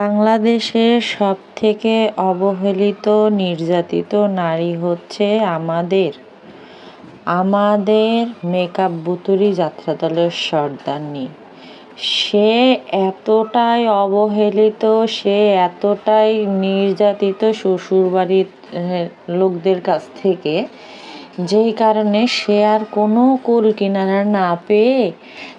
বাংলাদেশের সবথেকে অবহেলিত নির্যাতিত নারী হচ্ছে আমাদের। আমাদের মেকআপ বুতুরি যাত্রাদলের সর্দারনি। সে এতটাই অবহেলিত, সে এতটাই নির্যাতিত শ্বশুরবাড়ির লোকদের কাছ থেকে যেই কারণে সে আর কোনো কুল কিনারা না পেয়ে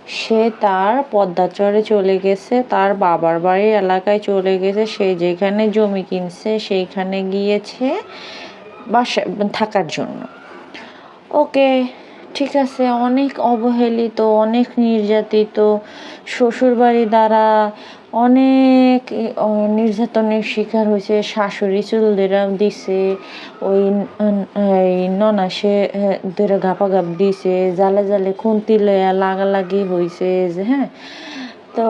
সে তার পদ্মাচরে চলে গেছে, তার বাবার বাড়ির এলাকায় চলে গেছে, সে যেখানে জমি কিনছে সেইখানে গিয়েছে বাসা থাকার জন্য। ওকে, ঠিক আছে, অনেক অবহেলিত, অনেক নির্যাতিত, শ্বশুরবাড়ি দ্বারা অনেক নির্যাতনের শিকার হয়েছে, শাশুড়ি চুলদেরা দিছে, ওই ননাসে ধরে গাপাগাপ দিছে, জালে জালে খুন্তি লয়া লাগালাগি হয়েছে যে হ্যাঁ? তো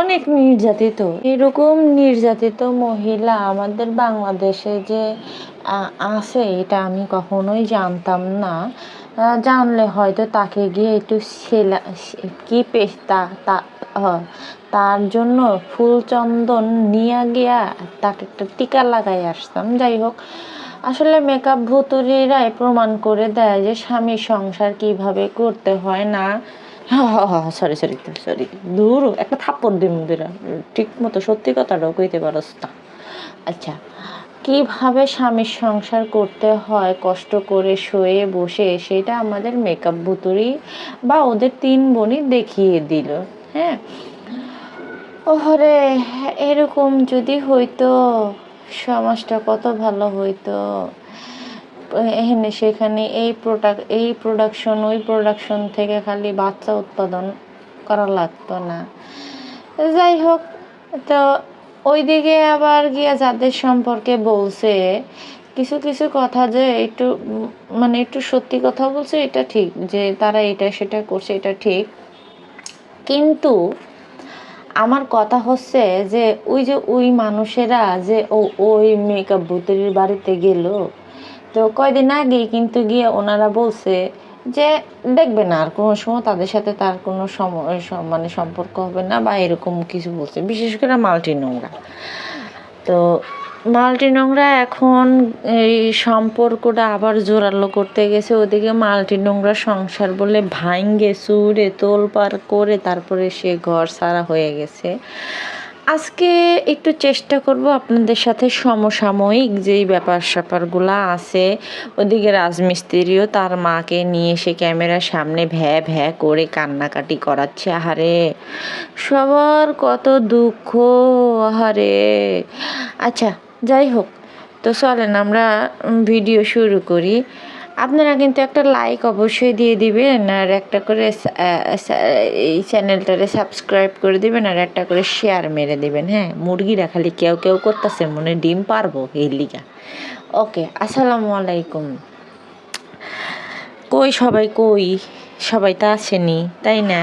অনেক নির্যাতিত। এরকম নির্যাতিত মহিলা আমাদের বাংলাদেশে যে আছে, এটা আমি কখনোই জানতাম না। জানলে হয়তো তাকে গিয়ে একটু সেলা কি পেশ তা তার জন্য ফুলচন্দন নিয়ে গিয়া তাকে একটা টিকা লাগাই আসতাম। যাই হোক, আসলে মেকআপ ভুতুরিরাই প্রমাণ করে দেয় যে স্বামীর সংসার কীভাবে করতে হয় না। সরি সরি সরি দূর একটা থাপ্পড় দিম দিরা ঠিক মতো সত্যি কথাটাও কইতে পারস না। আচ্ছা কীভাবে স্বামীর সংসার করতে হয়, কষ্ট করে শুয়ে বসে, সেটা আমাদের মেকআপ ভুতুরি বা ওদের তিন বোনই দেখিয়ে দিল। হ্যাঁ? ওহরে, এরকম যদি হইতো, সমাজটা কত ভালো হইতো। এখানে সেখানে এই প্রোডাক্ট এই প্রোডাকশন ওই প্রোডাকশন থেকে খালি বাচ্চা উৎপাদন করা লাগতো না। যাই হোক, তো ওইদিকে আবার গিয়া যাদের সম্পর্কে বলছে, কিছু কিছু কথা যে একটু মানে একটু সত্যি কথা বলছে, এটা ঠিক। যে তারা এটা, সেটা করছে, এটা ঠিক। কিন্তু আমার কথা হচ্ছে যে ওই যে ওই মানুষেরা যে ও ওই মেকআপ বুতরির বাড়িতে গেল, তো কয়দিন আগেই কিন্তু গিয়ে ওনারা বলছে যে দেখবে না আর কোনো সময় তাদের সাথে তার কোনো সময় মানে সম্পর্ক হবে না বা এরকম কিছু বলছে, বিশেষ করে মাল্টি নোংরা। তো মাল্টি নোংরা, এখন এই সম্পর্কটা আবার জোরালো করতে গেছে। ওদিকে মাল্টি নোংরা সংসার বলে ভাঙ্গে সুরে তোলপার করে তারপরে সে ঘর সারা হয়ে গেছে। আজকে একটু চেষ্টা করব আপনাদের সাথে সমসাময়িক যেই ব্যাপার স্যাপারগুলো আছে, ওদিকে রাজমিস্ত্রিও তার মাকে নিয়ে সে ক্যামেরার সামনে ভ্যা ভ্যা করে কান্নাকাটি করাচ্ছে। আহারে, সবার কত দুঃখ, আহারে। আচ্ছা যাই হোক, তো চলেন আমরা ভিডিও শুরু করি। আপনারা কিন্তু একটা লাইক অবশ্যই দিয়ে দিবেন, আর একটা করে এই চ্যানেলটারে সাবস্ক্রাইব করে দিবেন, আর একটা করে শেয়ার মেরে দিবেন। হ্যাঁ মুরগিরা খালি কেউ কেউ করতেছে, মনে ডিম পারব এই লিগা। ওকে আসসালামু আলাইকুম। কই সবাই কই? সবাই তো আসেনি, তাই না?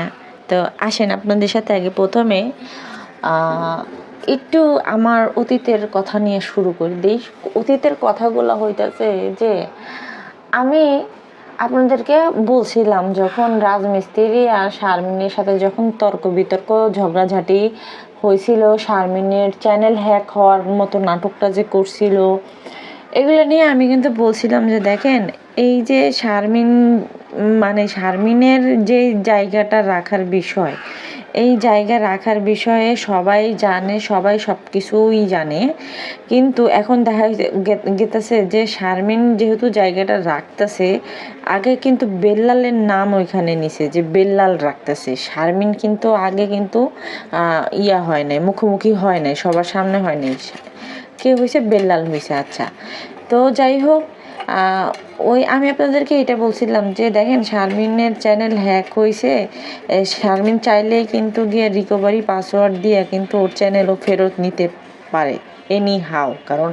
তো আসেন আপনাদের সাথে আগে প্রথমে একটু আমার অতীতের কথা নিয়ে শুরু করি। দিই, অতীতের কথাগুলো হইতেছে যে, আমি আপনাদেরকে বলছিলাম যখন রাজমিস্ত্রি আর শারমিনের সাথে যখন তর্ক বিতর্ক, ঝগড়াঝাটি হয়েছিল শারমিনের চ্যানেল হ্যাক হওয়ার মতো নাটকটা যে করছিল, এগুলো নিয়ে আমি কিন্তু বলছিলাম যে, দেখেন, এই যে শারমিন মানে শারমিনের যে জায়গাটা রাখার বিষয় এই জায়গা রাখার বিষয়ে সবাই জানে, সবাই সব কিছুই জানে। কিন্তু এখন দেখা গেতেছে যে শারমিন যেহেতু জায়গাটা রাখতেছে, আগে কিন্তু বেল্লালের নাম ওইখানে নিছে যে বেল্লাল রাখতেছে। শারমিন কিন্তু আগে কিন্তু ইয়া হয় নাই, মুখোমুখি হয় নাই, সবার সামনে হয় নাই। কে হয়েছে বেল্লাল হয়েছে আচ্ছা। তো যাই হোক ওই, আমি আপনাদেরকে এটা বলছিলাম যে, দেখেন, শারমিনের চ্যানেল হ্যাক হয়েছে শারমিন চাইলেই কিন্তু গিয়ে রিকভারি পাসওয়ার্ড দিয়ে কিন্তু ওর চ্যানেলও ফেরত নিতে পারে এনি হাও কারণ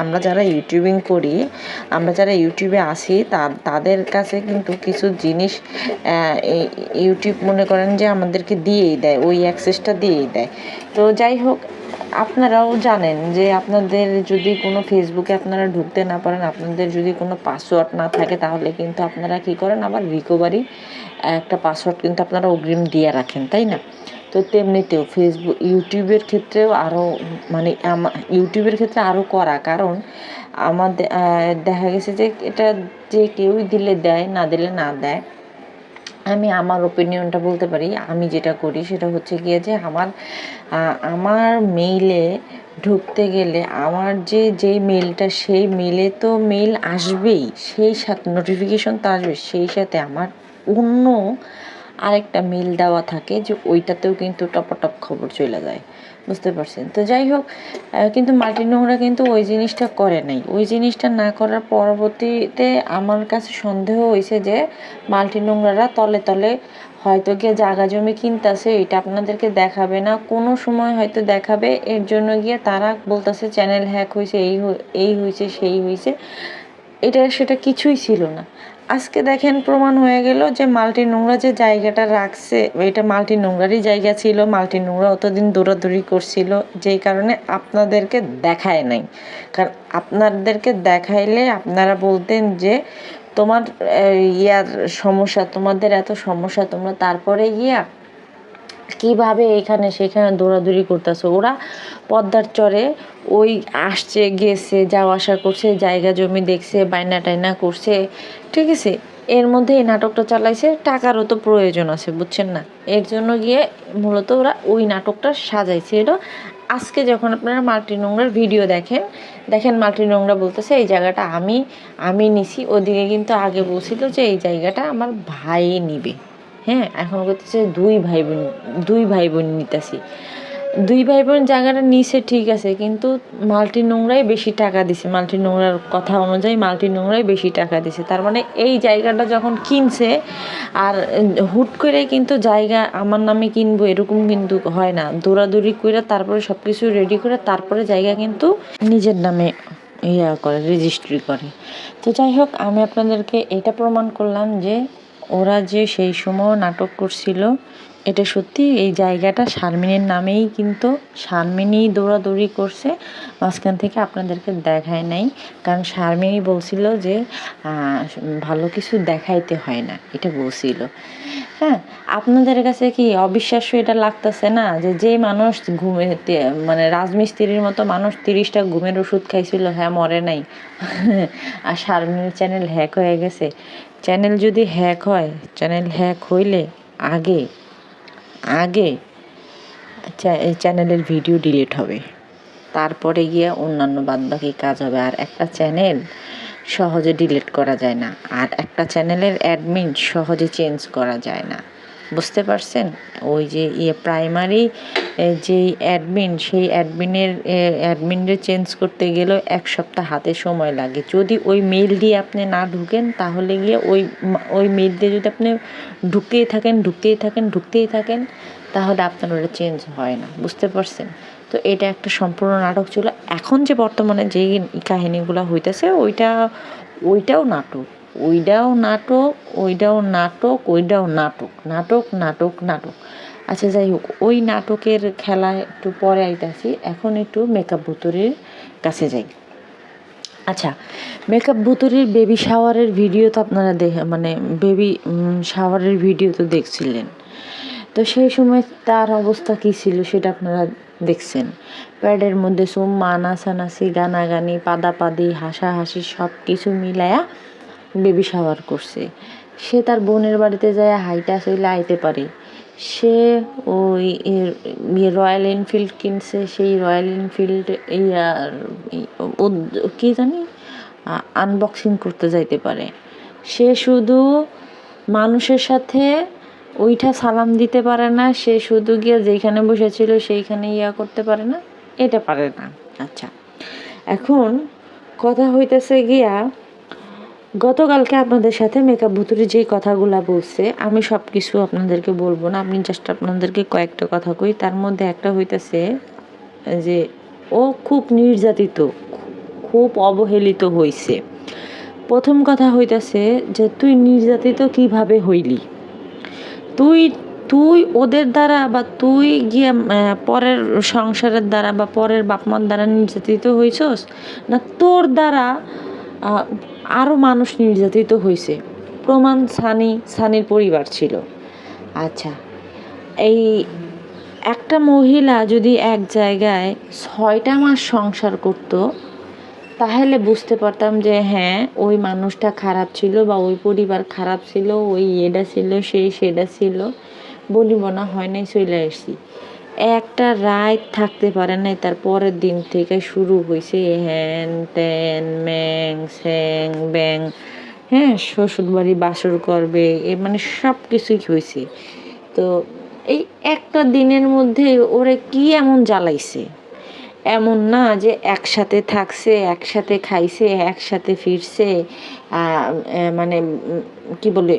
আমরা যারা ইউটিউবিং করি, আমরা যারা ইউটিউবে আসি তা, তাদের কাছে কিন্তু কিছু জিনিস ইউটিউব মনে করেন যে আমাদেরকে দিয়েই দেয়, ওই অ্যাক্সেসটা দিয়েই দেয়। তো যাই হোক আপনারাও জানেন যে আপনাদের যদি কোনো ফেসবুকে আপনারা ঢুকতে না পারেন, আপনাদের যদি কোনো পাসওয়ার্ড না থাকে, তাহলে কিন্তু আপনারা কী করেন? আবার রিকভারি একটা পাসওয়ার্ড কিন্তু আপনারা অগ্রিম দিয়ে রাখেন, তাই না? তো তেমনিতেও ফেসবুক ইউটিউবের ক্ষেত্রেও আরও মানে ইউটিউবের ক্ষেত্রে আরও করা। কারণ আমাদের দেখা গেছে যে এটা যে কেউই দিলে দেয়, না দিলে না দেয় আমি আমার ওপিনিয়নটা বলতে পারি, আমি যেটা করি সেটা হচ্ছে গিয়ে যে আমার আমার মেইলে ঢুকতে গেলে আমার যে যেই মেলটা সেই মেলে তো মেল আসবেই, সেই সাথে নোটিফিকেশন তো আসবে, সেই সাথে আমার অন্য আরেকটা মেল দেওয়া থাকে যে ওইটাতেও কিন্তু টপটপ খবর চলে যায়। বুঝতে পারছেন। তো যাই হোক কিন্তু মাল্টি নোংরা কিন্তু ওই জিনিসটা করে নাই। ওই জিনিসটা না করার পরবর্তীতে আমার কাছে সন্দেহ হয়েছে যে মাল্টি তলে তলে হয়তো গিয়ে জায়গা জমি কিনতেছে, এটা আপনাদেরকে দেখাবে না। কোনো সময় হয়তো দেখাবে, এর জন্য গিয়ে তারা বলতেছে, চ্যানেল হ্যাক হয়েছে, এই এই হয়েছে, সেই হয়েছে। এটা, সেটা কিছুই ছিল না। আজকে দেখেন প্রমাণ হয়ে গেল যে মাল্টি নোংরা যে জায়গাটা রাখছে, এটা মাল্টি নোংরারই জায়গা ছিল, মাল্টি নোংরা অতদিন দৌড়াদৌড়ি করছিল, যেই কারণে আপনাদেরকে দেখায় নাই। কারণ আপনাদেরকে দেখাইলে আপনারা বলতেন যে তোমার ইয়ার সমস্যা, তোমাদের এত সমস্যা, তোমরা তারপরে গিয়া কীভাবে এখানে সেখানে দৌড়াদৌড়ি করতেছে? ওরা পদ্মার চরে ওই আসছে, গেছে, যাওয়া আসা করছে, জায়গা জমি দেখছে, বায়না টাইনা করছে। ঠিক আছে? এর মধ্যে এই নাটকটা চালাইছে, টাকারও তো প্রয়োজন আছে, বুঝছেন না? এর জন্য গিয়ে মূলত ওরা ওই নাটকটা সাজাইছিল আজকে যখন আপনারা মাল্টি নোংরার ভিডিও দেখেন দেখেন মাল্টি নোংরা বলতেছে, এই জায়গাটা আমি আমি নিছি। ওদিকে কিন্তু আগে বলছিল যে, এই জায়গাটা আমার ভাই নিবে। হ্যাঁ এখন করতেছে দুই ভাই বোন দুই ভাই বোন নিতেছি। দুই ভাই বোন জায়গাটা নিচে ঠিক আছে, কিন্তু মাল্টি নোংরাই বেশি টাকা দিছে। মাল্টি নোংরার কথা অনুযায়ী মাল্টি নোংরাই বেশি টাকা দিছে। তার মানে এই জায়গাটা যখন কিনছে, আর হুট করে কিন্তু জায়গা আমার নামে কিনবো এরকম কিন্তু হয় না। দৌড়াদৌড়ি করে তারপরে সব কিছু রেডি করে তারপরে জায়গা কিন্তু নিজের নামে ইয়া করে রেজিস্ট্রি করে। তো যাই হোক, আমি আপনাদেরকে এটা প্রমাণ করলাম যে ওরা যে সেই সময় নাটক করছিল, এটা সত্যি এই জায়গাটা শারমিনের নামেই কিন্তু শারমিনই দৌড়াদৌড়ি করছে। মাঝখান থেকে আপনাদেরকে দেখায় নাই, কারণ শারমিনই বলছিল যে ভালো কিছু দেখাইতে হয় না, এটা বলছিল। হ্যাঁ আপনাদের কাছে কি অবিশ্বাস্য এটা লাগতেছে না যে যে মানুষ ঘুমে মানে রাজমিস্ত্রির মতো মানুষ তিরিশটা ঘুমের ওষুধ খাইছিল হ্যাঁ মরে নাই। আর শারমিনের চ্যানেল হ্যাক হয়ে গেছে। চ্যানেল যদি হ্যাক হয়, চ্যানেল হ্যাক হইলে আগে আগে চ্যানেলের ভিডিও ডিলিট হবে। তারপরে গিয়ে অন্যান্য বাদবাকি কাজ হবে। আর একটা চ্যানেল সহজে ডিলিট করা যায় না। আর একটা চ্যানেলের অ্যাডমিন সহজে চেঞ্জ করা যায় না। বুঝতে পারছেন? ওই যে ইয়ে প্রাইমারি যেই অ্যাডমিন সেই অ্যাডমিনের অ্যাডমিনরে চেঞ্জ করতে গেলেও এক সপ্তাহ হাতে সময় লাগে। যদি ওই মেল দিয়ে আপনি না ঢুকেন, তাহলে গিয়ে ওই ওই মেল দিয়ে যদি আপনি ঢুকতেই থাকেন ঢুকতেই থাকেন ঢুকতেই থাকেন, তাহলে আপনার ওটা চেঞ্জ হয় না। বুঝতে পারছেন? তো এটা একটা সম্পূর্ণ নাটক ছিল। এখন যে বর্তমানে যে কাহিনীগুলো হইতেছে, ওইটা, ওইটাও নাটক। ওইটাও নাটক ওইটাও নাটক ওইটাও নাটক নাটক নাটক নাটক। আচ্ছা যাই হোক, ওই নাটকের খেলা একটু পরে আইতাছি, এখন একটু মেকআপ বুতুরির কাছে যাই। আচ্ছা মেকআপ বুতুরির বেবি শাওয়ারের ভিডিও তো আপনারা দেখে মানে বেবি শাওয়ারের ভিডিও তো দেখছিলেন। তো সেই সময় তার অবস্থা কী ছিল সেটা আপনারা দেখছেন। প্যাডের মধ্যে সুম্মা নাচানাচি, গানাগানি, পাদাপাদি, হাসাহাসি সব কিছু মিলায়া বেবি শাওয়ার করছে। সে তার বোনের বাড়িতে যায় হাইটা চলে আইতে পারে। সে ওই ইয়ে রয়্যাল এনফিল্ড কিনছে, সেই রয়্যাল এনফিল্ড কি জানি আনবক্সিং করতে যাইতে পারে। সে শুধু মানুষের সাথে ওইটা সালাম দিতে পারে না, সে শুধু গিয়ে যেখানে বসেছিল সেইখানে ইয়া করতে পারে না, এটা পারে না। আচ্ছা এখন কথা হইতেছে গিয়া গতকালকে আপনাদের সাথে মেকআপ ভুতুরি যেই কথাগুলো বলছে, আমি সব কিছু আপনাদেরকে বলব না। আমি জাস্ট আপনাদেরকে কয়েকটা কথা কই। তার মধ্যে একটা হইতেছে যে, ও খুব নির্যাতিত, খুব অবহেলিত হইছে। প্রথম কথা হইতেছে যে, তুই নির্যাতিত কীভাবে হইলি? তুই তুই ওদের দ্বারা বা তুই গিয়ে পরের সংসারের দ্বারা বা পরের বাপমার দ্বারা নির্যাতিত হইছস? না তোর দ্বারা আরও মানুষ নির্যাতিত হয়েছে প্রমাণ সানি, সানির পরিবার ছিল। আচ্ছা এই একটা মহিলা যদি এক জায়গায় ছয়টা মাস সংসার করতো, তাহলে বুঝতে পারতাম যে হ্যাঁ ওই মানুষটা খারাপ ছিল বা ওই পরিবার খারাপ ছিল, ওই এটা ছিল, সেই সেটা ছিল। বলিব না, হয় নাই, চলে আসছি। একটা রাত থাকতে পারে নাই, তার পরের দিন থেকে শুরু হয়েছে হ্যান ত্যান ম্যাং, স্যাং, ব্যাং হ্যাঁ শ্বশুরবাড়ি, বাসর করবে, এ মানে সব কিছুই হয়েছে তো এই একটা দিনের মধ্যে ওরে কি এমন জ্বালাইছে? এমন না যে একসাথে থাকছে, একসাথে খাইছে, একসাথে ফিরছে মানে কি বলে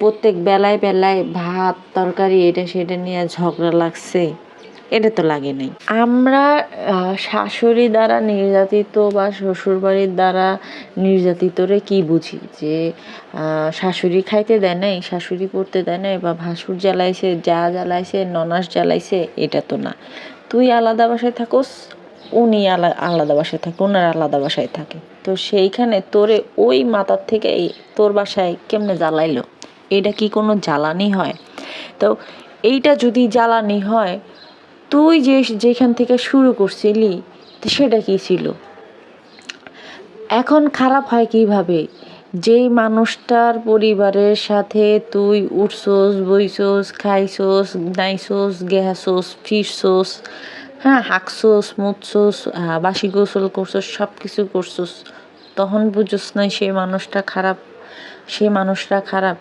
প্রত্যেক বেলায় বেলায় ভাত, তরকারি, এটা সেটা নিয়ে ঝগড়া লাগছে। এটা তো লাগে নাই। আমরা শাশুড়ি দ্বারা নির্যাতিত বা শ্বশুরবাড়ির দ্বারা নির্যাতিতরে কি বুঝি? যে শাশুড়ি খাইতে দেয় নাই, শাশুড়ি পড়তে দেয় নাই বা ভাসুর জ্বালাইছে, যা জ্বালাইছে, ননাস জ্বালাইছে, এটা তো না। তুই আলাদা বাসায় থাকোস উনি আলা, আলাদা বাসায় থাকে ওনার আলাদা বাসায় থাকে। তো সেইখানে তোরে ওই মাথার থেকে তোর বাসায় কেমনে জ্বালাইলো? এটা কি কোনো জ্বালানি হয়? তো এইটা যদি জ্বালানি হয়, তুই যে যেখান থেকে শুরু করছিলি সেটা কি ছিল? এখন খারাপ হয় কীভাবে? যেই মানুষটার পরিবারের সাথে তুই উঠছোস, বইছোস, খাইছোস, নাইছোস, গেহাছোস, ফিরছোস হ্যাঁ হাঁকছোস মুছছোস বাসি গোসল করছোস সব কিছু করছোস। তখন বুঝোস না সেই মানুষটা খারাপ, সে মানুষরা খারাপ,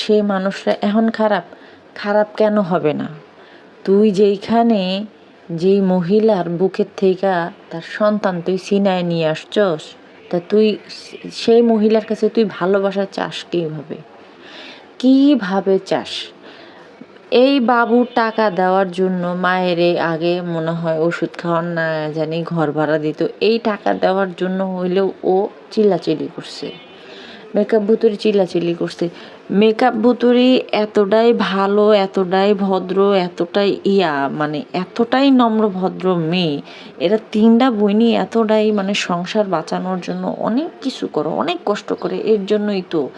সে মানুষরা এখন খারাপ। খারাপ কেন হবে না? তুই যেইখানে যেই মহিলার বুকের থেকে তার সন্তান তুই সিনায় নিয়ে আসছস, তা তুই সেই মহিলার কাছে তুই ভালোবাসা চাস কীভাবে? কীভাবে চাস? এই বাবু টাকা দেওয়ার জন্য মায়েরে আগে মনে হয় ওষুধ খাওয়ার না জানি ঘর ভাড়া দিত। এই টাকা দেওয়ার জন্য হইলেও ও চিল্লাচিল্লি করছে। মেকআপ ভুতুরি চিল্লাচিল্লি করছে। মেকআপ ভুতুরি এতটাই ভালো, এতটাই ভদ্র, এতটাই ইয়া মানে এতটাই নম্র, ভদ্র মেয়ে। এরা তিনটা বইনি, এতটাই মানে সংসার বাঁচানোর জন্য অনেক কিছু করো, অনেক কষ্ট করে। এর জন্যই তো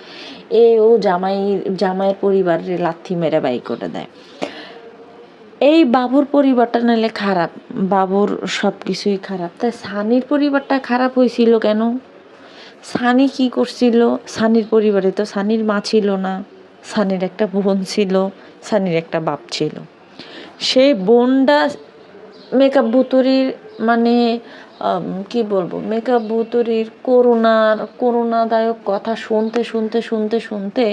এ ও জামাই, জামাইয়ের পরিবারের লাথি মেরে বাই করে দেয় এই বাবুর পরিবারটা নাহলে খারাপ, বাবুর সব কিছুই খারাপ। তাই সানির পরিবারটা খারাপ হয়েছিল কেন? সানি কি করছিল? সানির পরিবারে তো সানির মা ছিল না, সানির একটা বোন ছিল, সানির একটা বাপ ছিল। সেই বোনটা মেকআপ ভুতুরির মানে কি বলব মেকআপ ভুতুরির করোনার করোনাদায়ক কথা শুনতে শুনতে শুনতে শুনতে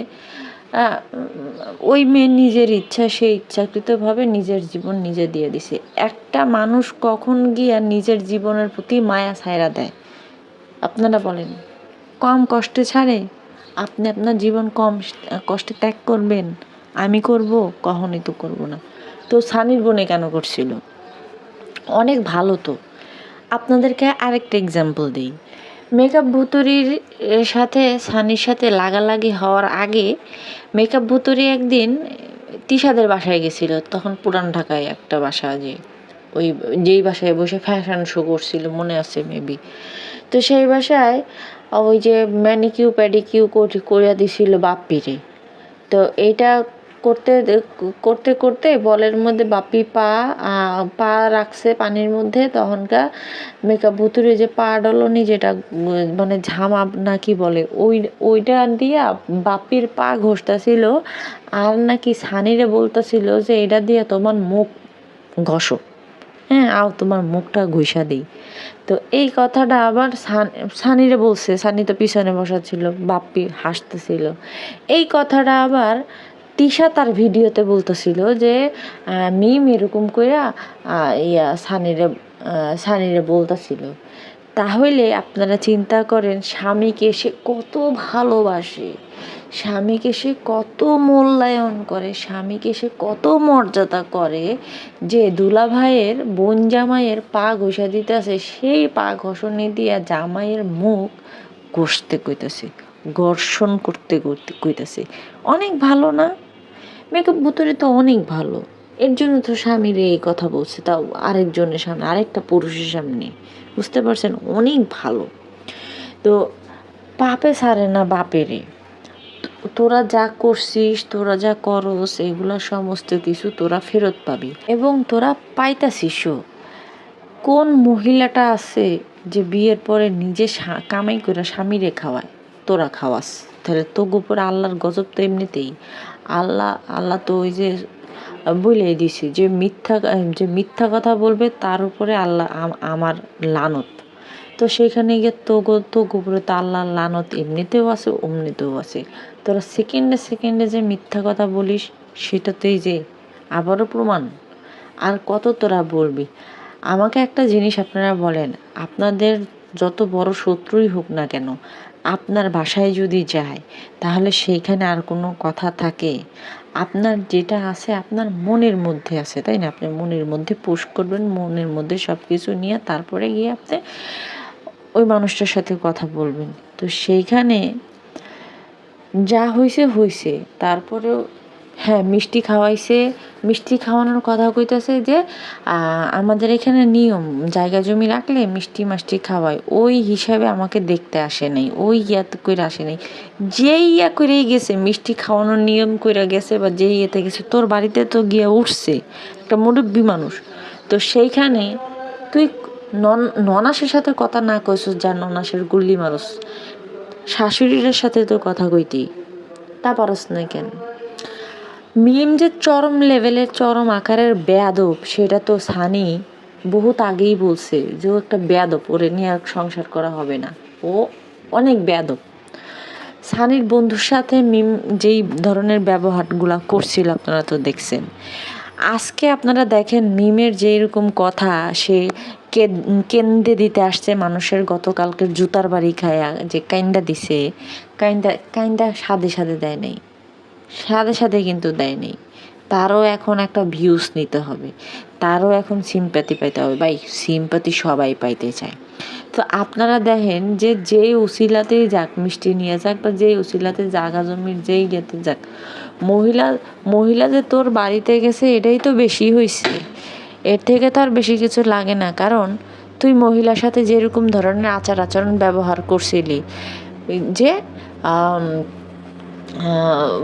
ওই মেয়ে নিজের ইচ্ছা সে ইচ্ছাকৃতভাবে নিজের জীবন নিজে দিয়ে দিছে। একটা মানুষ কখন গিয়া নিজের জীবনের প্রতি মায়া ছায়রা দেয়? আপনারা বলেন, কম কষ্টে ছাড়ে? আপনি আপনার জীবন কম কষ্টে ত্যাগ করবেন? আমি করব, কখনই তো করব না। তো সানির বোনে কেন করছিল? অনেক ভালো তো। আপনাদেরকে আরেকটা এক্সাম্পল দিই। মেকআপ ভুতুরির সাথে সানির সাথে লাগালাগি হওয়ার আগে মেকআপ ভুতুরি একদিন তিশাদের বাসায় গেছিল, তখন পুরান ঢাকায় একটা বাসা যে, ওই যেই বাসায় বসে ফ্যাশন শো করছিল, মনে আছে মেবি তো সেই বাসায় ওই যে ম্যানিকিউ প্যাডিকিউ করিয়া দিছিল বাপ্পিরে। তো এইটা করতে করতে করতে বলের মধ্যে বাপি পা পা রাখছে পানির মধ্যে, তখনকার মেকআপ ভুতুরে যে পা ডলনি যেটা মানে ঝামা নাকি বলে, ওই, ওইটা দিয়া বাপির পা ঘষতেছিল, আর নাকি সানিরে বলতেছিল যে এটা দিয়ে তোমার মুখ ঘষো। হ্যাঁ আও তোমার মুখটা ঘুষা দিই। তো এই কথাটা আবার সান- সানিরে বলছে, সানি তো পিছনে বসা ছিল বাপ্পি হাসতেছিল। এই কথাটা আবার তিশা তার ভিডিওতে বলতেছিল যে মিম এরকম কইরা ইয়া সানিরে সানিরে বলতেছিল। তাহলে আপনারা চিন্তা করেন, স্বামীকে সে কত ভালোবাসে, স্বামীকে সে কত মূল্যায়ন করে, স্বামীকে সে কত মর্যাদা করে যে দুলাভাইয়ের বোন জামাইয়ের পা ঘষা দিতেছে, সেই পা ঘষণে দিয়া জামাইয়ের মুখ ঘষতে কইতেছে, ঘর্ষণ করতে করতে কইতেছে। অনেক ভালো না? মেকআপ ভুতুরে তো অনেক ভালো। এর জন্য তো স্বামীর এই কথা বলছে, তাও আরেকজনের সামনে, আরেকটা পুরুষের সামনে। বুঝতে পারছেন? অনেক ভালো। তো পাপে সারে না বাপেরে। তোরা যা করছিস, তোরা যা করস, এগুলা সমস্ত কিছু তোরা ফেরত পাবি। এবং তোরা পাইতাছিসও কোন মহিলাটা আছে যে বিয়ের পরে নিজে কামাই করে স্বামীরে খাওয়ায়, তোরা খাওয়াস? তাহলে তো উপরে আল্লাহর গজব তো এমনিতেই। আল্লাহ আল্লাহ তো ওই যে বলেই দিছে যে মিথ্যা যে মিথ্যা কথা বলবে তার উপরে আল্লাহ আম- আমার লানত। তো সেখানে গিয়ে তোগো তো উপরে তো আল্লাহর লানত এমনিতেও আছে, অমনিতেও আছে। তোরা সেকেন্ডে সেকেন্ডে যে মিথ্যা কথা বলিস, সেটাতেই যে আবারও প্রমাণ। আর কত তোরা বলবি? আমাকে একটা জিনিস আপনারা বলেন, আপনাদের যত বড় শত্রুই হোক না কেন আপনার বাসায় যদি যায়, তাহলে সেইখানে আর কোনো কথা থাকে। আপনার যেটা আছে, আপনার মনের মধ্যে আছে, তাই না? আপনি মনের মধ্যে পোষ করবেন, মনের মধ্যে সব কিছু নিয়ে তারপরে গিয়ে আপনি ওই মানুষটার সাথে কথা বলবেন। তো সেইখানে যা হয়েছে হয়েছে তারপরেও হ্যাঁ মিষ্টি খাওয়াইছে। মিষ্টি খাওয়ানোর কথা কইতেছে যে আমাদের এখানে নিয়ম, জায়গা জমি রাখলে মিষ্টি মাষ্টি খাওয়ায়। ওই হিসাবে আমাকে দেখতে আসে নাই, ওই ইয়াতে করে আসে নাই। যেই ইয়া করেই গেছে, মিষ্টি খাওয়ানোর নিয়ম করে গেছে বা যেই ইয়েতে গেছে, তোর বাড়িতে তো গিয়া উঠছে, একটা মুরব্বী মানুষ। তো সেইখানে তুই নন, ননাসের সাথে কথা না কইছিস যা ননাসের গুল্লি মারস শাশুড়ির সাথে তো কথা কইতি। তা পারস না কেন? মিম যে চরম লেভেলের চরম আকারের বেয়াদব, সেটা তো সানি বহুত আগেই বলছে যে একটা বেয়াদব, ওরে নিয়ে আর সংসার করা হবে না। ও অনেক বেয়াদব। সানির বন্ধুর সাথে মিম যেই ধরনের ব্যবহারগুলা করছিল, আপনারা তো দেখছেন। আজকে আপনারা দেখেন মিমের যে এরকম কথা, সে কেন্দে দিতে আসছে মানুষের, গতকালকের জুতার বাড়ি খায়া যে কাইন্দা দিছে, কাইন্দা কাইন্দা সাদে সাদে দেয় নাই। সাথে সাথে কিন্তু দেয়নি তারও এখন একটা ভিউজ নিতে হবে। তারও এখন সিম্প্যাথি পাইতে হবে। ভাই সিম্প্যাথি সবাই পাইতে চায়। তো আপনারা দেখেন যে যেই উসিলাতেই যাক, মিষ্টি নিয়ে যাক বা যেই উসিলাতে জাগা জমির যেই যেতে যাক, মহিলা মহিলা যে তোর বাড়িতে গেছে, এটাই তো বেশি হয়েছে এর থেকে তো আর বেশি কিছু লাগে না। কারণ তুই মহিলার সাথে যেরকম ধরনের আচার আচরণ ব্যবহার করছিলি, যে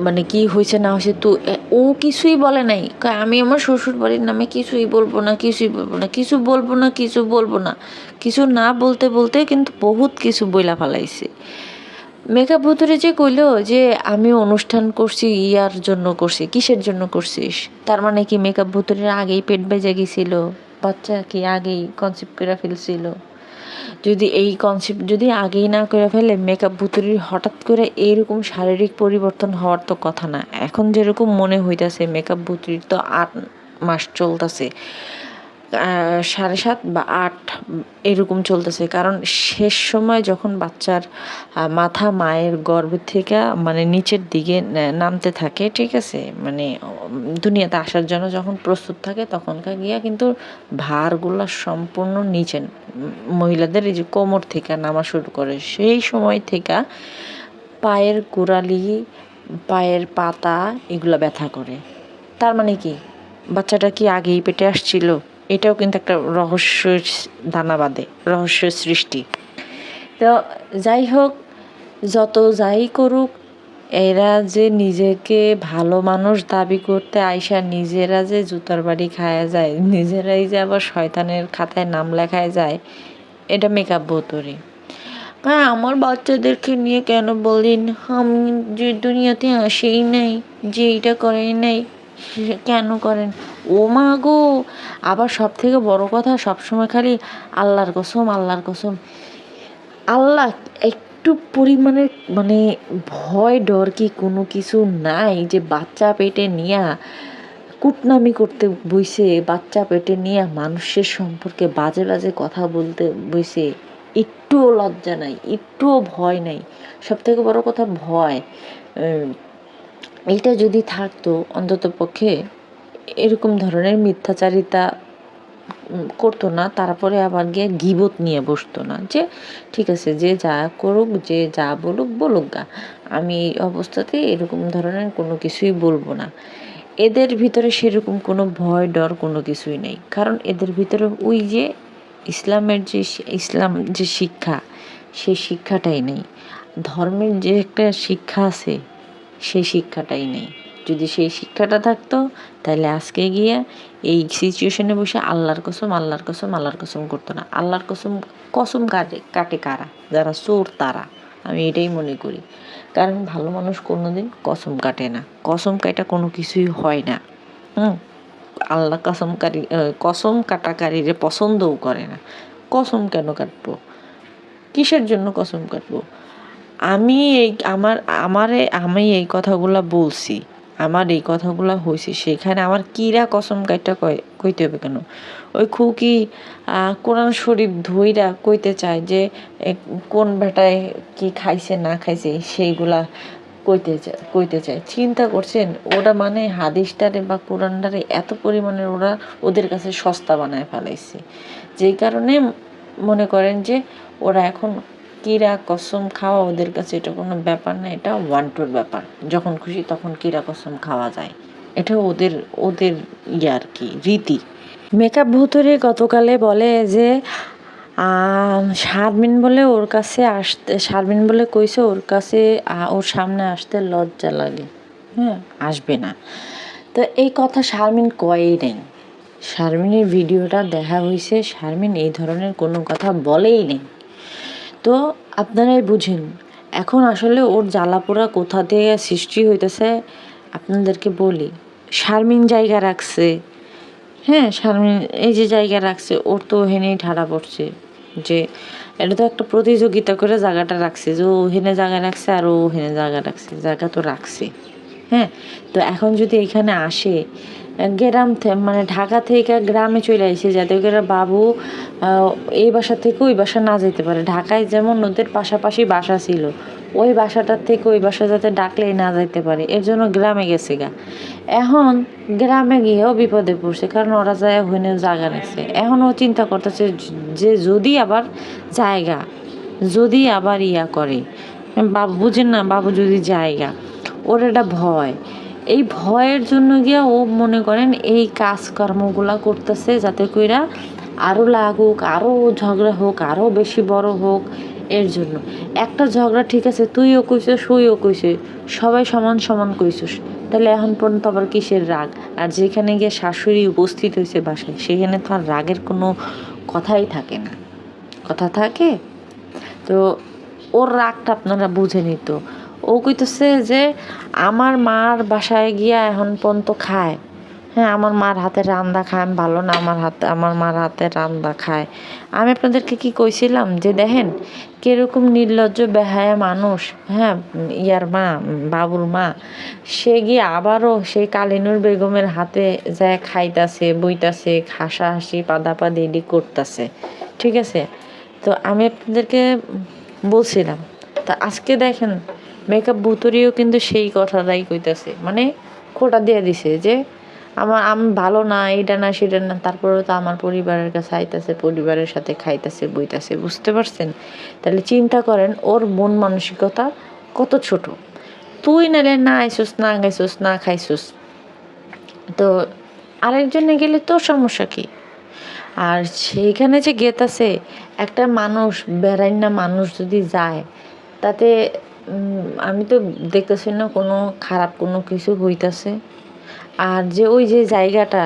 মানে কি হয়েছে না হয়েছে তো ও কিছুই বলে নাই। আমি আমার শ্বশুর বাড়ির নামে কিছুই বলব না, কিছুই বলব না, কিছু বলব না, কিছু বলব না। কিছু না বলতে বলতে কিন্তু বহুত কিছু বইলা ফেলাইছে। মেকআপ ভুতুরে যে কইলো যে, আমি অনুষ্ঠান করছি, ইয়ার জন্য করছি, কিসের জন্য করছিস? তার মানে কি মেকআপ ভুতুরের আগেই পেট বেজে গেছিল, বাচ্চা কি আগেই কনসেপ্ট করে ফেলছিল? যদি এই কনসেপ্ট যদি আগেই না করে ফেলে মেকআপ ভুতুরির হঠাৎ করে এরকম শারীরিক পরিবর্তন হওয়ার তো কথা না। এখন যেরকম মনে হইতাছে মেকআপ ভুতুরির তো আট মাস চলতেছে। সাড়ে সাত বা আট এরকম চলতেছে। কারণ শেষ সময় যখন বাচ্চার মাথা মায়ের গর্ভ থেকে মানে নিচের দিকে নামতে থাকে, ঠিক আছে? মানে দুনিয়াতে আসার জন্য যখন প্রস্তুত থাকে, তখনকার গিয়া কিন্তু ভারগুলা সম্পূর্ণ নিচে মহিলাদের এই যে কোমর থেকে নামা শুরু করে। সেই সময় থেকে পায়ের গোড়ালি, পায়ের পাতা এগুলো ব্যথা করে। তার মানে কি? বাচ্চাটা কি আগেই পেটে আসছিল? এটাও কিন্তু একটা রহস্য বাঁধে রহস্য সৃষ্টি। তো যাই হোক, যত যাই করুক, এরা যে নিজেকে ভালো মানুষ দাবি করতে আইসা নিজেরা যে জুতার বাড়ি খায়া যায়, নিজেরাই যে আবার শয়তানের খাতায় নাম লেখায় যায়, এটা মেকআপ বোতরে হ্যাঁ আমার বাচ্চাদেরকে নিয়ে কেন বলেন? আমি যে দুনিয়াতে আসেই নাই, যে এইটা করেই নাই কেন করেন? ও মা গো। আবার সব থেকে বড় কথা, সবসময় খালি আল্লাহর কসম আল্লাহর কসম। আল্লাহ একটু পরিমাণে মানে ভয়, ডর কি কোনো কিছু নাই যে বাচ্চা পেটে নিয়া কুটনামি করতে বইছে, বাচ্চা পেটে নিয়ে মানুষের সম্পর্কে বাজে বাজে কথা বলতে বইছে। একটুও লজ্জা নাই, একটুও ভয় নাই। সব থেকে বড় কথা ভয়। এটা যদি থাকতো অন্তত পক্ষে এরকম ধরনের মিথ্যাচারিতা করতো না। তারপরে আবার গিয়ে গিবত নিয়ে বসতো না যে, ঠিক আছে, যে যা করুক, যে যা বলুক বলুক গা। আমি এই অবস্থাতে এরকম ধরনের কোনো কিছুই বলব না। এদের ভিতরে সেরকম কোনো ভয়, ডর কোনো কিছুই নেই। কারণ এদের ভিতরে ওই যে ইসলামের যে ইসলাম যে শিক্ষা, সেই শিক্ষাটাই নেই। ধর্মের যে একটা শিক্ষা আছে, সেই শিক্ষাটাই নেই। যদি সেই শিক্ষাটা থাকতো, তাহলে আজকে গিয়ে এই সিচুয়েশনে বসে আল্লাহর কসম আল্লাহর কসম আল্লাহর কসম করতো না। আল্লাহর কসম কসম কাটে কাটে কারা? যারা চোর, তারা। আমি এটাই মনে করি। কারণ ভালো মানুষ কোনোদিন কসম কাটে না। কসম কাটা কোনো কিছুই হয় না। হুম? আল্লাহ কসমকারী কসম কাটাকারীরে পছন্দও করে না। কসম কেন কাটবো? কিসের জন্য কসম কাটবো? আমি এই, আমার, আমারে, আমি এই কথাগুলো বলছি। আমার এই কথাগুলো হয়েছে সেখানে আমার কিরা কসম কাইটা কইতে হবে কেন? ওই খুকি কোরআন শরীফ ধইরা কইতে চায় যে কোন বেটায় কি খাইছে, না খাইছে, সেইগুলা কইতে চায় কইতে চায়। চিন্তা করছেন, ওরা মানে হাদিসটারে বা কোরআনটারে এত পরিমাণে ওরা ওদের কাছে সস্তা বানায় ফেলাইছে। যেই কারণে মনে করেন যে, ওরা এখন কিরা, কসম খাওয়া ওদের কাছে এটা কোনো ব্যাপার না, এটা ওয়ান টুর ব্যাপার। যখন খুশি তখন কিরা, কসম খাওয়া যায়। এটা ওদের ওদের ইয়ে আর কি, রীতি। মেকআপ ভুতুরে গতকালে বলে যে শারমিন বলে ওর কাছে আসতে, শারমিন বলে কইছে ওর কাছে ওর সামনে আসতে লজ্জা লাগে। হ্যাঁ আসবে না। তো এই কথা শারমিন কয়েই নেই। শারমিনের ভিডিওটা দেখা হয়েছে শারমিন এই ধরনের কোনো কথা বলেই নেই। তো আপনারাই বুঝেন, এখন আসলে ওর জ্বালাপোড়া কোথা থেকে সৃষ্টি হইতেছে আপনাদেরকে বলি। শারমিন জায়গা রাখছে। হ্যাঁ শারমিন, এই যে জায়গা রাখছে, ওর তো ওখানেই ঠাড়া পড়ছে যে এটা তো একটা প্রতিযোগিতা করে জায়গাটা রাখছে যে ও ওখানে জায়গা রাখছে আর ও ওখানে জায়গা রাখছে, জায়গা তো রাখছে। হ্যাঁ তো এখন যদি এখানে আসে গ্রাম মানে ঢাকা থেকে গ্রামে চলে আসে যাতে করে বাবু এই বাসা থেকে ওই বাসা না যেতে পারে। ঢাকায় যেমন ওদের পাশাপাশি বাসা ছিল, ওই বাসাটার থেকে ওই বাসা যাতে ডাকলেই না যাইতে পারে, এর জন্য গ্রামে গেছে গা। এখন গ্রামে গিয়েও বিপদে পড়ছে, কারণ ওরা যায় ওখানে জায়গা নিচ্ছে এখন ও চিন্তা করতেছে যে যদি আবার জায়গা, যদি আবার ইয়া করে, বাবু বুঝেন না, বাবু যদি জায়গা, ওর একটা ভয়। এই ভয়ের জন্য গিয়া ও মনে করেন এই কাজকর্মগুলা করতেছে যাতে কইরা আরও লাগুক আরও ঝগড়া হোক আরও বেশি বড় হোক এর জন্য। একটা ঝগড়া ঠিক আছে, তুইও কইছিস সুইও কইছে সবাই সমান সমান কইছিস। তাহলে এখন পর্যন্ত আবার কিসের রাগ? আর যেখানে গিয়ে শাশুড়ি উপস্থিত হয়েছে বাসায়, সেখানে তো আর রাগের কোনো কথাই থাকে না। কথা থাকে? তো ওর রাগটা আপনারা বুঝে নিত। ও কইতেছে যে আমার মার বাসায় গিয়া এখন পর্যন্ত খায়। হ্যাঁ আমার মার হাতে রান্না খায় আমি ভালো না আমার হাতে আমার মার হাতে রান্না খায়। আমি আপনাদেরকে কি কইছিলাম যে দেখেন, কীরকম নির্লজ্জ, বেহায়া মানুষ হ্যাঁ ইয়ার মা, বাবুর মা, সে গিয়ে আবারও সেই কালিনুর বেগমের হাতে যায় খাইতাছে, বইতাছে, হাসাহাসি, পাদাপাদি এডি করতেছে। ঠিক আছে? তো আমি আপনাদেরকে বলছিলাম, তা আজকে দেখেন মেকআপ ভুতুরিও কিন্তু সেই কথাটাই কইতাছে। মানে খোটা দিয়ে দিছে যে আমার আমি ভালো না, এটা না, সেটা না। তারপরেও তো আমার পরিবারের কাছে আইতাছে, পরিবারের সাথে খাইতাছে, বইতাছে, বুঝতে পারছেন? তাহলে চিন্তা করেন, ওর মন মানসিকতা কত ছোট। তুই নালে না আইসুস, না গাইছোস না খাইছোস তো আরেকজনে গেলে তোর সমস্যা কি? আর সেইখানে যে গেতাছে, একটা মানুষ বেড়াই না মানুষ যদি যায়, তাতে আমি তো দেখতেছি না কোনো খারাপ কোনো কিছু হইতাছে। আর যে ওই যে জায়গাটা,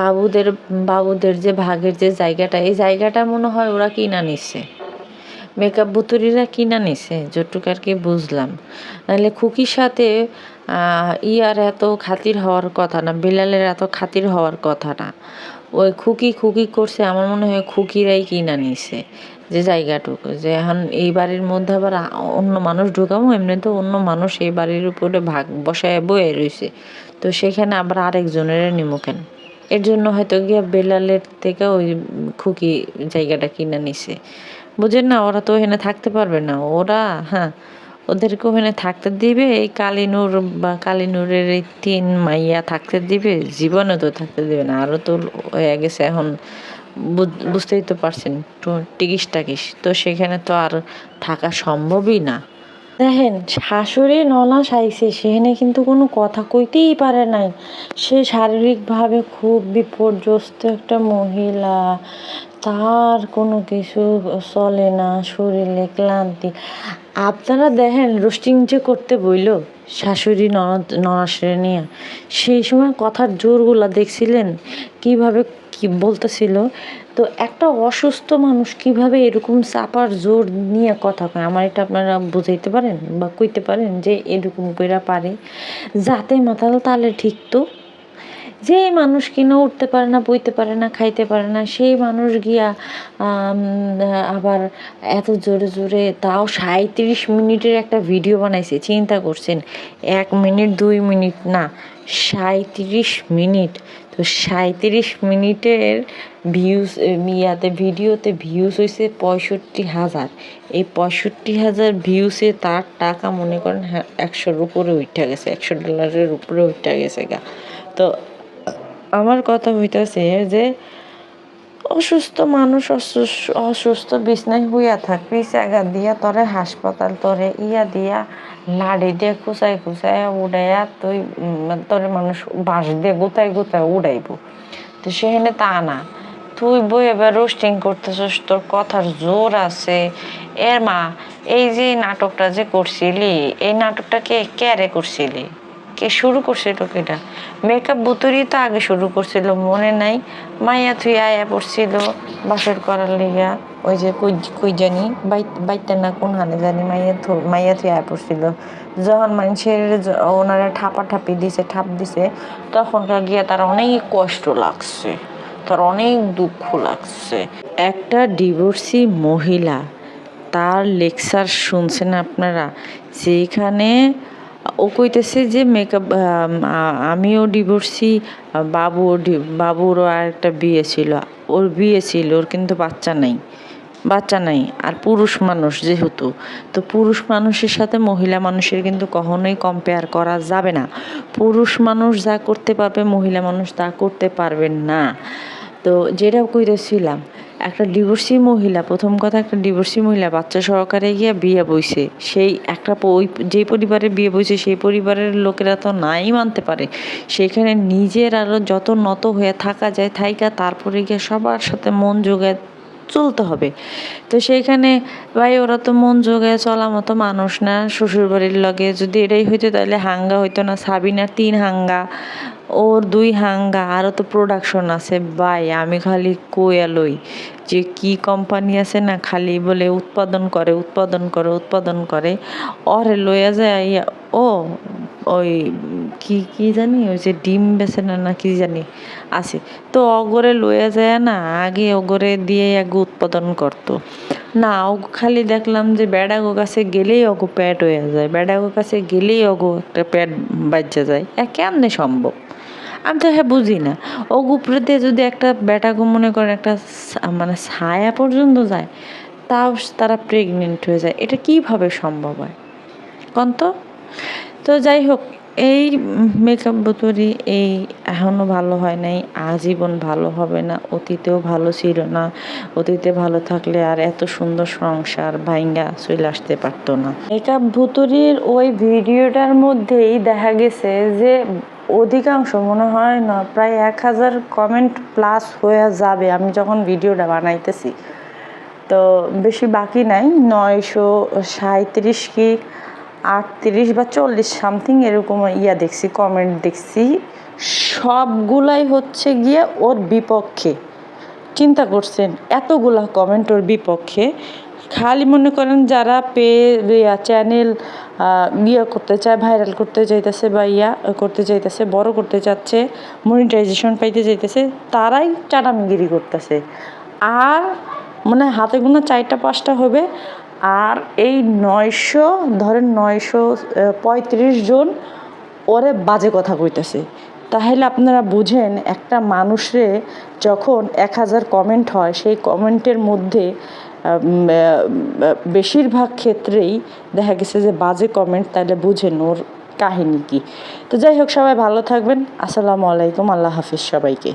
বাবুদের বাবুদের যে ভাগের যে জায়গাটা, এই জায়গাটা মনে হয় ওরা কিনা নিচ্ছে মেকআপ বুতুরিরা কিনা নিছে, যতটুকু আর কি বুঝলাম। নাহলে খুকির সাথে ইয়ার এত খাতির হওয়ার কথা না, বিলালের এত খাতির হওয়ার কথা না। ওই খুকি খুকি করছে, আমার মনে হয় খুকিরাই কিনা নিছে যে জায়গাটুকু। যে এখন এই বাড়ির মধ্যে আবার অন্য মানুষ ঢুকাবো, এমনি তো অন্য মানুষ এই বাড়ির উপরে ভাগ বসায় বয়ে রয়েছে তো সেখানে আবার আরেকজনের নিমুখেন এর জন্য হয়তো গিয়া বেলালের থেকে ওই খুকি জায়গাটা কিনে নিছে। বুঝেন না, ওরা তো ওখানে থাকতে পারবে না। ওরা হ্যাঁ ওদেরকে ওখানে থাকতে দিবে, এই কালিনুর বা কালিনুরের এই তিন মাইয়া থাকতে দিবে জীবনে তো থাকতে দিবে না, আরও তো হয়ে গেছে এখন, বুঝ- বুঝতেই তো পারছেন টিকিস টাকিস, তো সেখানে তো আর থাকা সম্ভবই না। দেখেন, শাশুড়ি ননা সাইছে, সেখানে কিন্তু কোনো কথা কইতেই পারে নাই। সে শারীরিকভাবে খুব বিপর্যস্ত একটা মহিলা তার কোনো কিছু চলে না, শরীরে ক্লান্তি। আপনারা দেখেন, রোস্টিং যে করতে বইল শাশুড়ি ননদ নিয়ে, সেই সময় কথার জোরগুলা দেখছিলেন? কীভাবে কি বলতেছিল? তো একটা অসুস্থ মানুষ কীভাবে এরকম চাপার জোর নিয়ে কথা কয়? আমার এটা আপনারা বুঝাইতে পারেন বা কইতে পারেন যে এরকম কইরা পারে? যাতে মাতাল তালে ঠিক তো যে মানুষ কিনা উঠতে পারে না, বইতে পারে না, খাইতে পারে না, সেই মানুষ গিয়া আবার এত জোরে জোরে তাও সাঁত্রিশ মিনিটের একটা ভিডিও বানাইছে, চিন্তা করছেন। এক মিনিট, দুই মিনিট, না সাঁত্রিশ মিনিট। তো সাঁত্রিশ মিনিটের ভিউজ ইয়াতে, ভিডিওতে ভিউজ হয়েছে পঁয়ষট্টি হাজার। এই পঁয়ষট্টি হাজার ভিউসে তার টাকা, মনে করেন হ্যাঁ একশোর উপরে উঠে গেছে, একশো ডলারের উপরে উঠে গেছে গা। তো আমার কথা হইতেছে যে, অসুস্থ মানুষ অসুস্থ বিছনায় হইয়া থাকবি, জায়গা দিয়া তরে হাসপাতাল, তরে ইয়া দিয়া লাড়ি দিয়ে খুচাই খুচাই উড়াইয়া তুই তোরে মানুষ বাঁশ দিয়ে গুতাই গুতাই উড়াইব। তো সেখানে তা না। তুই বই এবার রোস্টিং করতেছিস, তোর কথার জোর আছে। এর মা, এই যে নাটকটা যে করছিলি, এই নাটকটা কে ক্যারে করছিলি? কে শুরু করছিল কেটা? মেকআপ বুতুরি তো আগে শুরু করছিল, মনে নাই। মাইয়া থুই আয়া পড়ছিল বাসর করার লিগা, ওই যে কই কই জানি, বাইতে না কোন হানে জানি, মাইয়া থু, মাইয়া থুই আয়া পড়ছিল। যখন মানুষের ওনারা ঠাপা ঠাপি দিছে, ঠাপ দিছে তখনকার গিয়া তার অনেক কষ্ট লাগছে। তার অনেক দুঃখ লাগছে। একটা ডিভোর্সি মহিলা, তার লেকচার শুনছেন আপনারা? যেখানে ও কইতেছে যে মেকআপ আমিও ডিভোর্সি বাবুও ডি- বাবুরও আর একটা বিয়ে ছিল। ওর বিয়ে ছিল, ওর কিন্তু বাচ্চা নাই বাচ্চা নাই, আর পুরুষ মানুষ যেহেতু। তো পুরুষ মানুষের সাথে মহিলা মানুষের কিন্তু কখনোই কম্পেয়ার করা যাবে না। পুরুষ মানুষ যা করতে পারবে, মহিলা মানুষ তা করতে পারবে না। তো যেটা কইতেছিলাম একটা ডিভোর্সি মহিলা, প্রথম কথা একটা ডিভোর্সি মহিলা, বাচ্চা সহকারে গিয়ে বিয়ে বইছে। সেই একটা ওই যে পরিবারে বিয়ে বইছে, সেই পরিবারের লোকেরা তো নাই মানতে পারে। সেখানে নিজের আরও যত নত হয়ে থাকা যায় থাইকা, তারপরে গিয়ে সবার সাথে মন যোগায় চলতে হবে। তো সেইখানে ভাই, ওরা তো মন যোগায় চলা মতো মানুষ না। শ্বশুরবাড়ির লগে যদি এটাই হইতো, তাহলে হাঙ্গা হইতো না, সাবিনার তিন হাঙ্গা। ওর দুই হাঙ্গা আরও তো প্রোডাকশন আছে। ভাই, আমি খালি কইয়া লই যে কি কোম্পানি আছে না, খালি বলে উৎপাদন করে উৎপাদন করে উৎপাদন করে। ওরে লইয়া যায় ও, ওই কি কি জানি, ওই যে ডিম বেছে না না কি জানি আছে। তো অগরে লইয়া যায় না, আগে অগরে দিয়ে আগে উৎপাদন করতো। না ও খালি দেখলাম যে বেড়াগো কাছে গেলেই অগো প্যাট হয়ে যায়। বেড়াগো কাছে গেলেই অগো একটা প্যাট বাজ্যা যায়। এ কেমনে সম্ভব? আমি তো হ্যাঁ বুঝি না। ও দিয়ে যদি একটা বেটাকে মনে করেন একটা মানে ছায়া পর্যন্ত যায়, তাও তারা প্রেগনেন্ট হয়ে যায়। এটা কীভাবে সম্ভব হয়? কন তো? তো যাই হোক এই মেকআপ বুতুরি এই এখনও ভালো হয় নাই, আজীবন ভালো হবে না, অতীতেও ভালো ছিল না, অতীতে ভালো থাকলে আর এত সুন্দর সংসার ভাইঙ্গা চলে আসতে পারতো না। মেকআপ ভুতুরির ওই ভিডিওটার মধ্যেই দেখা গেছে যে অধিকাংশ মনে হয় না, প্রায় এক হাজার কমেন্ট প্লাস হয়ে যাবে আমি যখন ভিডিওটা বানাইতেছি। তো বেশি বাকি নাই, নয়শো সাঁত্রিশ কি আটত্রিশ বা চল্লিশ সামথিং এরকম ইয়া দেখছি কমেন্ট দেখছি। সবগুলাই হচ্ছে গিয়ে ওর বিপক্ষে। চিন্তা করছেন, এতগুলা কমেন্ট ওর বিপক্ষে। খালি মনে করেন যারা পে চ্যানেল ইয়ে করতে চায় ভাইরাল করতে চাইতেছে বা ইয়া করতে চাইতেছে, বড় করতে চাচ্ছে মনিটাইজেশন পাইতে চাইতেছে, তারাই চাটামিগিরি করতেছে। আর মানে হাতে গোনা চারটা পাঁচটা হবে আর এই নয়শো, ধরেন নয়শো পঁয়ত্রিশ জন ওরে বাজে কথা কইতেছে। তাহলে আপনারা বুঝেন, একটা মানুষরে যখন এক হাজার কমেন্ট হয়, সেই কমেন্টের মধ্যে বেশিরভাগ ক্ষেত্রেই দেখা গেছে যে বাজে কমেন্ট তাহলে বুঝেন ওর কাহিনী কি। তো যাই হোক, সবাই ভালো থাকবেন। আসসালামু আলাইকুম, আল্লাহ হাফিজ সবাইকে।